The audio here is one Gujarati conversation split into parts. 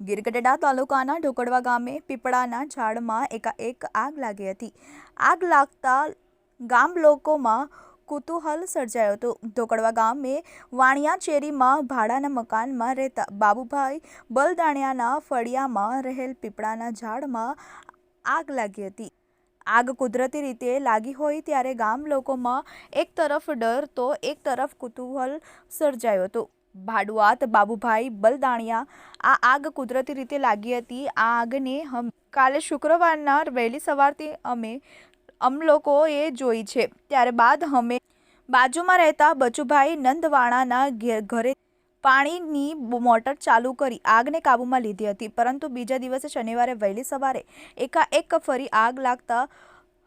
ગીરગઢડા તાલુકાના ઢોકડવા ગામે પીપળાના ઝાડમાં એકાએક આગ લાગી હતી. આગ લાગતા ગામ લોકોમાં કુતૂહલ સર્જાયો હતો. ઢોકડવા ગામે વાણિયા ચેરીમાં ભાડાના મકાનમાં રહેતા બાબુભાઈ બલદાણિયાના ફળિયામાં રહેલ પીપળાના ઝાડમાં આગ લાગી હતી. આગ કુદરતી રીતે લાગી હોય ત્યારે ગામ લોકોમાં એક તરફ ડર તો એક તરફ કુતૂહલ સર્જાયો હતો. ભાડુઆત બાબુભાઈ બલદાણિયા, આ આગ કુદરતી રીતે લાગી હતી. આ આગને હમ, કાલે શુક્રવારના વહેલી સવારથી અમે અમ લોકોએ જોઈ છે. ત્યારબાદ અમે બાજુમાં રહેતા બચુભાઈ નંદવાણાના ઘરે પાણીની મોટર ચાલુ કરી આગને કાબૂમાં લીધી હતી. પરંતુ બીજા દિવસે શનિવારે વહેલી સવારે એકાએક ફરી આગ લાગતા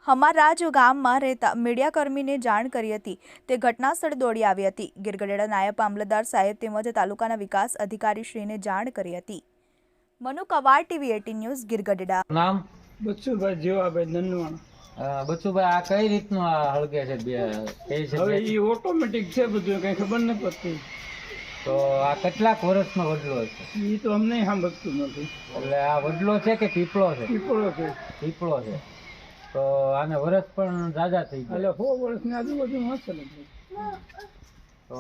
હમારાજ ગામમાં રહેતા મીડિયાકર્મીને જાણ કરી હતી. તે ઘટનાસ્થળ દોડી આવી હતી. ગીરગઢેડા નાયબ મામલતદાર સાહેબ તેમજ તાલુકાના વિકાસ અધિકારીશ્રીને જાણ કરી હતી. Manu Kavad TV eighteen news Girgadhada. નામ? બચ્ચુભાઈ જીવાભાઈ નંદવાણ. બચ્ચુભાઈ આ કઈ રીતનું આ હળગે છે? બે કઈ છે હવે એ ઓટોમેટિક છે બધું કઈ ખબર ન પડતી. તો આ કેટલાક વર્ષનો વડલો છે? એ તો અમને સાંભળતું નથી. એટલે આ વડલો છે કે પીપળો છે? પીપળો છે. પીપળો છે. તો આને વરસ પણ જાજા થઈ એટલે ગયા સો વર્ષની આજુબાજુ હશે તો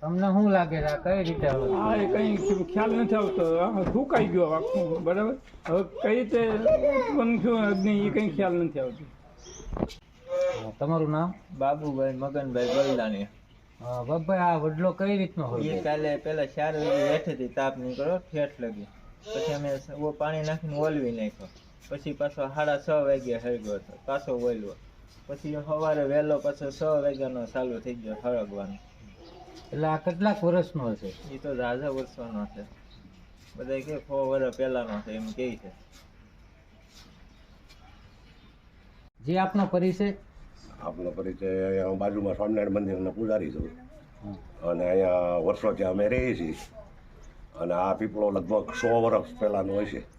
તમને શું લાગે છે કઈ રીતે હા એ કઈ ખ્યાલ નથી આવતો. આ સુકાઈ ગયો આખું બરાબર? હવે કઈ રીતે ઉત્પન્ન થયું અગ્નિ એ કઈ ખ્યાલ નથી આવતો. તમારું નામ? બાબુભાઈ મગનભાઈ બલદાણી અ, બાપભાઈ આ વડલો કઈ રીતનો એ હળગે કાલે પેલા ચાર વાગે બેઠી હતી તાપ નીકળ્યો ઠેઠ લગી. પછી અમે પાણી નાખીને ઓલવી નાખ્યો. પછી પાછો સાડા છ વાગ્યે હળગ્યો હતો. પાછો વળ્યો પછી સવારે વહેલો પાછો છ વાગ્યાનો ચાલુ થઈ ગયો હળગવાનો. એટલે આ કેટલાક વર્ષનો હશે એ તો ઝાઝા વર્ષોનો છે. બધા કે છ વર્ષ પહેલાનો છે એમ કહે છે. જે આપનો પરિચય? આપનો પરિચય અહીંયા હું બાજુમાં સ્વામિનારાયણ મંદિરના પૂજારી છું. અને અહીંયા વર્ષોથી અમે રહીએ છીએ. અને આ પીપળો લગભગ સો વર્ષ પહેલાંનો હોય કીધું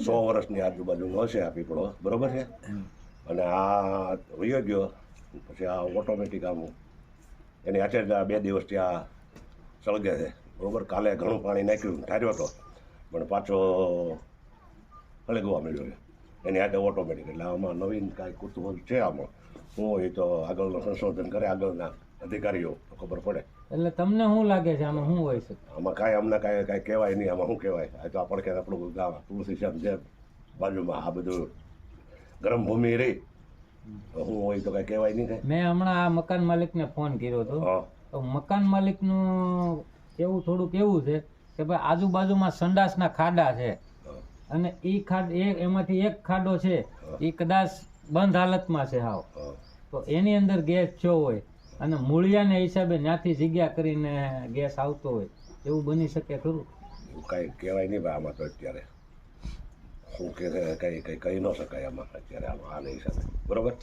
સો વર્ષની આજુબાજુનો હશે આ પીપળો બરોબર છે? અને આ વયો ગયો પછી આ ઓટોમેટિક આમ એની હાથે બે દિવસથી આ સળગે છે બરોબર? કાલે ઘણું પાણી નાખ્યું ઠાર્યો હતો પણ પાછો હળગવા મળ્યો છે. એની આજે ઓટોમેટિક એટલે આમાં નવીન કાંઈ કુતૂહલ છે આમાં? હું હોય તો આગળનું સંશોધન કરે આગળના અધિકારીઓ ખબર પડે. એટલે તમને શું લાગે છે? આમાં શું હોય છે? આમાં કાંઈ અમને કાંઈ કાંઈ કહેવાય નહીં આમાં શું કહેવાય? આ તો આપણે પડખે આપણું ગામ તુલસીશ્યામ છે બાજુમાં આ બધું ગરમ ભૂમિ રહી. શું હોય તો કાંઈ કહેવાય નહીં કાંઈ. મેં હમણાં આ મકાન માલિકને ફોન કર્યો હતો. તો મકાન માલિકનું એવું થોડુંક એવું છે કે ભાઈ આજુબાજુમાં સંડાસના ખાડા છે. અને એ ખાડ એ એમાંથી એક ખાડો છે. એ કદાચ બંધ હાલતમાં છે હાવ. તો એની અંદર ગેસ થયો હોય અને મૂળિયાને હિસાબે ત્યાંથી જગ્યા કરીને ગેસ આવતો હોય, એવું બની શકે ખરું? કાંઈ કહેવાય નહીં ભાઈ આમાં તો અત્યારે. શું કે કંઈ કંઈ કહી ન શકાય આમાં અત્યારે આમાં, આના હિસાબે. બરોબર?